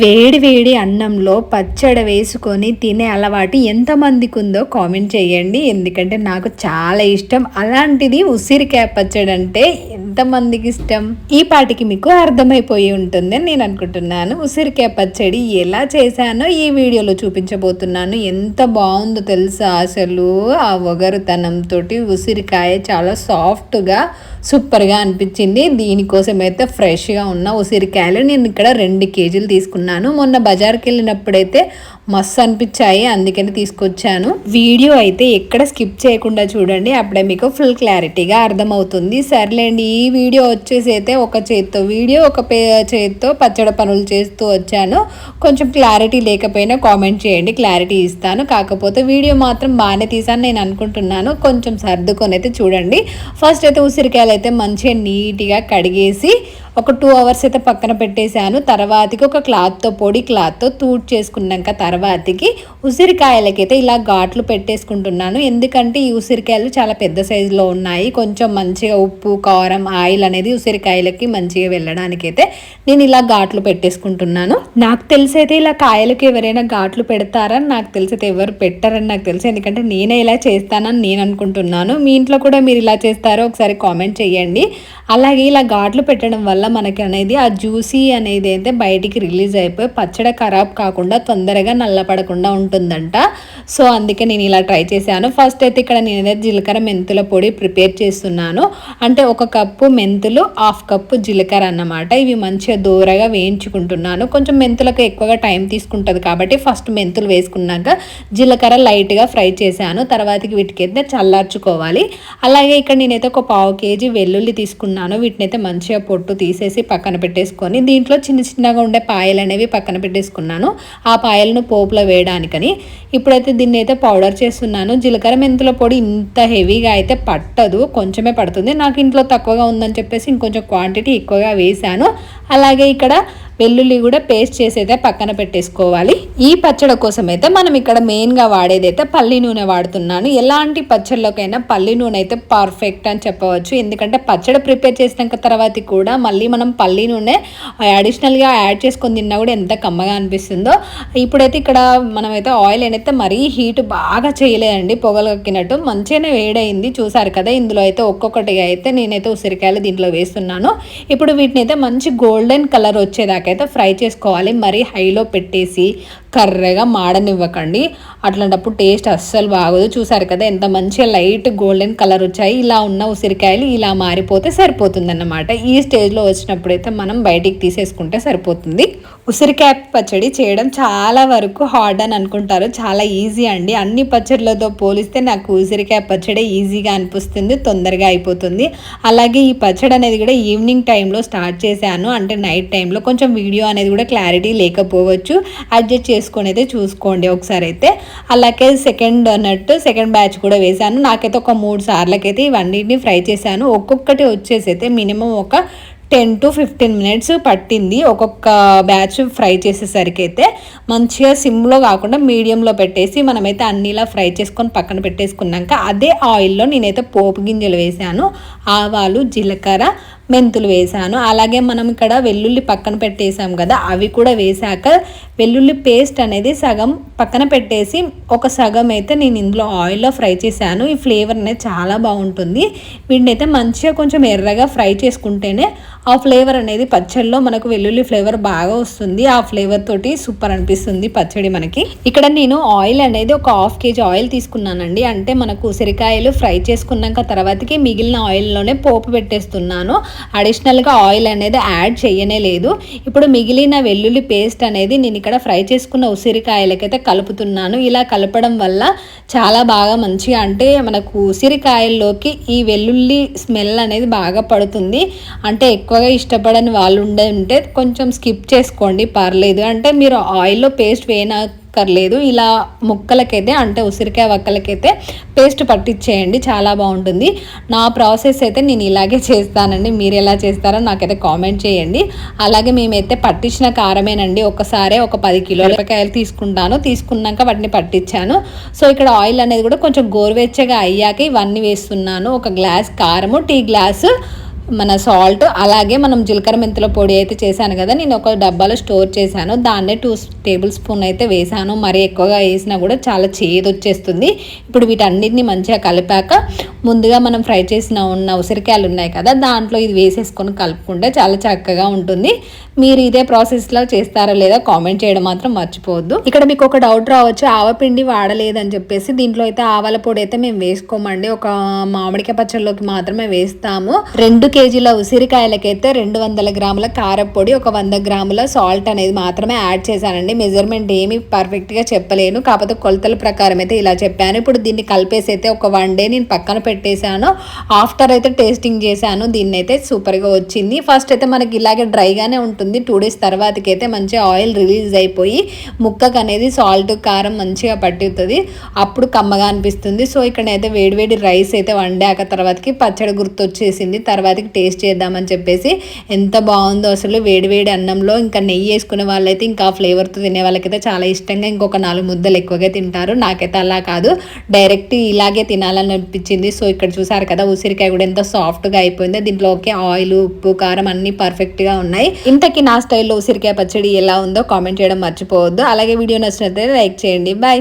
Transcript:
వేడి వేడి అన్నంలో పచ్చడి వేసుకొని తినే అలవాటు ఎంతమందికి ఉందో కామెంట్ చేయండి. ఎందుకంటే నాకు చాలా ఇష్టం. అలాంటిది ఉసిరికాయ పచ్చడి అంటే ఎంతమందికి ఇష్టం? ఈ పాటికి మీకు అర్థమైపోయి ఉంటుందని నేను అనుకుంటున్నాను ఉసిరికాయ పచ్చడి ఎలా చేశానో ఈ వీడియోలో చూపించబోతున్నాను. ఎంత బాగుందో తెలుసా అసలు? ఆ ఒగరుతనంతో ఉసిరికాయ చాలా సాఫ్ట్గా సూపర్గా అనిపించింది. దీనికోసం అయితే ఫ్రెష్గా ఉన్న ఉసిరికాయలు నేను ఇక్కడ రెండు కేజీలు తీసుకున్నాను. మొన్న బజార్కి వెళ్ళినప్పుడైతే మస్తు అనిపించాయి. అందుకని తీసుకొచ్చాను. వీడియో అయితే ఎక్కడ స్కిప్ చేయకుండా చూడండి. అప్పుడే మీకు ఫుల్ క్లారిటీగా అర్థమవుతుంది. సర్లేండి ఈ వీడియో వచ్చేసి అయితే ఒక చేత్తో వీడియో ఒక పే చేత్తో పచ్చడి పనులు చేస్తూ వచ్చాను. కొంచెం క్లారిటీ లేకపోయినా కామెంట్ చేయండి. క్లారిటీ ఇస్తాను. కాకపోతే వీడియో మాత్రం బాగానే తీసాను నేను అనుకుంటున్నాను. కొంచెం సర్దుకొని అయితే చూడండి. ఫస్ట్ అయితే ఉసిరికాయలు అయితే మంచిగా నీట్గా కడిగేసి ఒక టూ అవర్స్ అయితే పక్కన పెట్టేశాను. తర్వాతకి ఒక క్లాత్తో పొడి క్లాత్తో తూడ్ చేసుకున్నాక తర్వాతకి ఉసిరికాయలకైతే ఇలా ఘాట్లు పెట్టేసుకుంటున్నాను. ఎందుకంటే ఈ ఉసిరికాయలు చాలా పెద్ద సైజులో ఉన్నాయి. కొంచెం మంచిగా ఉప్పు కారం ఆయిల్ అనేది ఉసిరికాయలకి మంచిగా వెళ్ళడానికైతే నేను ఇలా ఘాట్లు పెట్టేసుకుంటున్నాను. నాకు తెలిసి అయితే ఇలా కాయలకి ఎవరైనా ఘాట్లు పెడతారని నాకు తెలిసి అయితే ఎవరు పెట్టారని నాకు తెలుసు. ఎందుకంటే నేనే ఇలా చేస్తానని నేను అనుకుంటున్నాను. మీ ఇంట్లో కూడా మీరు ఇలా చేస్తారో ఒకసారి కామెంట్ చేయండి. అలాగే ఇలా ఘాట్లు పెట్టడం వల్ల మనకి అనేది ఆ జ్యూసీ అనేది అయితే బయటికి రిలీజ్ అయిపోయి పచ్చడి ఖరాబ్ కాకుండా తొందరగా నల్లపడకుండా ఉంటుందంట. సో అందుకే నేను ఇలా ట్రై చేశాను. ఫస్ట్ అయితే ఇక్కడ నేనైతే జీలకర్ర మెంతుల పొడి ప్రిపేర్ చేస్తున్నాను. అంటే ఒక కప్పు మెంతులు హాఫ్ కప్పు జీలకర్ర అన్నమాట. ఇవి మంచిగా దూరగా వేయించుకుంటున్నాను. కొంచెం మెంతులకు ఎక్కువగా టైం తీసుకుంటుంది కాబట్టి ఫస్ట్ మెంతులు వేసుకున్నాక జీలకర్ర లైట్గా ఫ్రై చేశాను. తర్వాతకి వీటికైతే చల్లార్చుకోవాలి. అలాగే ఇక్కడ నేనైతే ఒక పావు కేజీ వెల్లుల్లి తీసుకున్నాను. వీటినైతే మంచిగా పొట్టు తీసేసి పక్కన పెట్టేసుకొని దీంట్లో చిన్న చిన్నగా ఉండే పాయలు అనేవి పక్కన పెట్టేసుకున్నాను. ఆ పాయలను పోపులో వేయడానికని. ఇప్పుడైతే దీన్ని అయితే పౌడర్ చేస్తున్నాను. జీలకర్ర మెంతుల పొడి ఇంత హెవీగా అయితే పట్టదు. కొంచెమే పడుతుంది. నాకు ఇంట్లో తక్కువగా ఉందని చెప్పేసి ఇంకొంచెం క్వాంటిటీ ఎక్కువగా వేశాను. అలాగే ఇక్కడ వెల్లుల్లి కూడా పేస్ట్ చేసి అయితే పక్కన పెట్టేసుకోవాలి. ఈ పచ్చడి కోసం అయితే మనం ఇక్కడ మెయిన్గా వాడేదైతే పల్లి నూనె వాడుతున్నాను. ఎలాంటి పచ్చళ్ళకైనా పల్లి నూనె అయితే పర్ఫెక్ట్ అని చెప్పవచ్చు. ఎందుకంటే పచ్చడి ప్రిపేర్ చేసినాక తర్వాత కూడా మళ్ళీ మనం పల్లి నూనె అడిషనల్గా యాడ్ చేసుకొని తిన్నా కూడా ఎంత కమ్మగా అనిపిస్తుందో. ఇప్పుడైతే ఇక్కడ మనమైతే ఆయిల్ అయితే మరీ హీట్ బాగా చేయలేదండి. పొగలు కక్కినట్టు మంచిగానే వేడైంది. చూసారు కదా ఇందులో అయితే ఒక్కొక్కటిగా అయితే నేనైతే ఉసిరికాయలు దీంట్లో వేస్తున్నాను. ఇప్పుడు వీటిని అయితే మంచి గోల్డెన్ కలర్ వచ్చేదాకా అయితే ఫ్రై చేసుకోవాలి. మరీ హైలో పెట్టేసి కర్రగా మాడనివ్వకండి. అట్లాంటప్పుడు టేస్ట్ అస్సలు బాగోదు. చూసారు కదా ఎంత మంచిగా లైట్ గోల్డెన్ కలర్ వచ్చాయి. ఇలా ఉన్న ఉసిరికాయలు ఇలా మారిపోతే సరిపోతుందన్నమాట. ఈ స్టేజ్లో వచ్చినప్పుడైతే మనం బయటికి తీసేసుకుంటే సరిపోతుంది. ఉసిరికాయ పచ్చడి చేయడం చాలా వరకు హార్డ్ అని అనుకుంటారు. చాలా ఈజీ అండి. అన్ని పచ్చడిలతో పోలిస్తే నాకు ఉసిరికాయ పచ్చడి ఈజీగా అనిపిస్తుంది. తొందరగా అయిపోతుంది. అలాగే ఈ పచ్చడి అనేది కూడా ఈవినింగ్ టైంలో స్టార్ట్ చేశాను. అంటే నైట్ టైంలో కొంచెం వీడియో అనేది కూడా క్లారిటీ లేకపోవచ్చు. అడ్జస్ట్ వేసుకొని అయితే చూసుకోండి ఒకసారి అయితే. అలాగే సెకండ్ అన్నట్టు సెకండ్ బ్యాచ్ కూడా వేశాను. నాకైతే ఒక మూడు సార్లకైతే ఇవన్నీ ఫ్రై చేశాను. ఒక్కొక్కటి వచ్చేసి అయితే మినిమం ఒక టెన్ టు ఫిఫ్టీన్ మినిట్స్ పట్టింది ఒక్కొక్క బ్యాచ్ ఫ్రై చేసేసరికి అయితే. మంచిగా సిమ్లో కాకుండా మీడియంలో పెట్టేసి మనమైతే అన్నిలా ఫ్రై చేసుకొని పక్కన పెట్టేసుకున్నాక అదే ఆయిల్లో నేనైతే పోపు గింజలు వేసాను ఆవాలు జీలకర్ర మెంతులు వేసాను. అలాగే మనం ఇక్కడ వెల్లుల్లి పక్కన పెట్టేసాం కదా అవి కూడా వేసాక వెల్లుల్లి పేస్ట్ అనేది సగం పక్కన పెట్టేసి ఒక సగం అయితే నేను ఇందులో ఆయిల్లో ఫ్రై చేశాను. ఈ ఫ్లేవర్ అనేది చాలా బాగుంటుంది. వీటిని అయితే మంచిగా కొంచెం ఎర్రగా ఫ్రై చేసుకుంటేనే ఆ ఫ్లేవర్ అనేది పచ్చడిలో మనకు వెల్లుల్లి ఫ్లేవర్ బాగా వస్తుంది. ఆ ఫ్లేవర్ తోటి సూపర్ అనిపిస్తుంది పచ్చడి మనకి. ఇక్కడ నేను ఆయిల్ అనేది ఒక హాఫ్ కేజీ ఆయిల్ తీసుకున్నానండి. అంటే మనకు ఉసిరికాయలు ఫ్రై చేసుకున్నాక తర్వాతకి మిగిలిన ఆయిల్లోనే పోపు పెట్టేస్తున్నాను. అడిషనల్గా ఆయిల్ అనేది యాడ్ చేయనే లేదు. ఇప్పుడు మిగిలిన వెల్లుల్లి పేస్ట్ అనేది నేను ఇక్కడ ఫ్రై చేసుకున్న ఉసిరికాయలకైతే కలుపుతున్నాను. ఇలా కలపడం వల్ల చాలా బాగా మంచిగా అంటే మనకు ఉసిరికాయల్లోకి ఈ వెల్లుల్లి స్మెల్ అనేది బాగా పడుతుంది. అంటే ఎక్కువగా ఇష్టపడని వాళ్ళు ఉండే ఉంటే కొంచెం స్కిప్ చేసుకోండి పర్లేదు. అంటే మీరు ఆయిల్లో పేస్ట్ వేయన అక్కర్లేదు. ఇలా ముక్కలకైతే అంటే ఉసిరికాయ వక్కలకైతే పేస్ట్ పట్టించేయండి చాలా బాగుంటుంది. నా ప్రాసెస్ అయితే నేను ఇలాగే చేస్తానండి. మీరు ఎలా చేస్తారో నాకైతే కామెంట్ చేయండి. అలాగే మేమైతే పట్టించిన కారమేనండి. ఒకసారి ఒక పది కిలోల కాయలు తీసుకుంటాను. తీసుకున్నాక వాటిని పట్టించాను సో ఇక్కడ ఆయిల్ అనేది కూడా కొంచెం గోరువెచ్చగా అయ్యాక ఇవన్నీ వేస్తున్నాను. ఒక గ్లాస్ కారము టీ గ్లాసు మన సాల్ట్ అలాగే మనం జీలకర్ర మెంతుల పొడి అయితే చేశాను కదా నేను ఒక డబ్బాలో స్టోర్ చేశాను. దాన్నే టూ టేబుల్ స్పూన్ అయితే వేసాను మరి ఎక్కువగా వేసినా కూడా చాలా చేదు వచ్చేస్తుంది ఇప్పుడు వీటన్నిటిని మంచిగా కలిపాక ముందుగా మనం ఫ్రై చేసిన ఉన్న ఉసిరికాయలు ఉన్నాయి కదా దాంట్లో ఇది వేసేసుకొని కలుపుకుంటే చాలా చక్కగా ఉంటుంది. మీరు ఇదే ప్రాసెస్లో చేస్తారా లేదా కామెంట్ చేయడం మాత్రం మర్చిపోవద్దు. ఇక్కడ మీకు ఒక డౌట్ రావచ్చు ఆవపిండి వాడలేదని చెప్పేసి దీంట్లో అయితే ఆవాల పొడి అయితే మేము వేసుకోమండి. ఒక మామిడికాయ పచ్చళ్ళలోకి మాత్రమే వేస్తాము. రెండు కేజీల ఉసిరికాయలకైతే రెండు వందల గ్రాముల కారపొడి ఒక వంద గ్రాముల సాల్ట్ అనేది మాత్రమే యాడ్ చేశానండి. మెజర్మెంట్ ఏమి పర్ఫెక్ట్గా చెప్పలేను. కాకపోతే కొలతల ప్రకారం అయితే ఇలా చెప్పాను. ఇప్పుడు దీన్ని కలిపేసి అయితే ఒక వన్ డే నేను పక్కన పెట్టేశాను. ఆఫ్టర్ అయితే టేస్టింగ్ చేశాను. దీన్ని అయితే సూపర్గా వచ్చింది. ఫస్ట్ అయితే మనకి ఇలాగే డ్రైగానే ఉంటుంది. టూ డేస్ తర్వాతకి అయితే మంచిగా ఆయిల్ రిలీజ్ అయిపోయి ముక్కకు అనేది సాల్ట్ కారం మంచిగా పట్టుతుంది. అప్పుడు కమ్మగా అనిపిస్తుంది. సో ఇక్కడైతే వేడివేడి రైస్ అయితే వండాక తర్వాతకి పచ్చడి గుర్తొచ్చేసింది. తర్వాతకి టేస్ట్ చేద్దామని చెప్పేసి ఎంత బాగుందో అసలు వేడివేడి అన్నంలో ఇంకా నెయ్యి వేసుకునే వాళ్ళైతే ఇంకా ఫ్లేవర్తో తినే వాళ్ళకైతే చాలా ఇష్టంగా ఇంకొక నాలుగు ముద్దలు ఎక్కువగా తింటారు. నాకైతే అలా కాదు. డైరెక్ట్ ఇలాగే తినాలని అనిపించింది. సో ఇక్కడ చూసారు కదా ఉసిరికాయ కూడా ఎంత సాఫ్ట్గా అయిపోయిందో. దీంట్లోకి ఆయిల్ ఉప్పు కారం అన్ని పర్ఫెక్ట్గా ఉన్నాయి. ఇంతకీ నా స్టైల్లో ఉసిరికాయ పచ్చడి ఎలా ఉందో కామెంట్ చేయడం మర్చిపోవద్దు. అలాగే వీడియో నచ్చినట్లయితే లైక్ చేయండి. బాయ్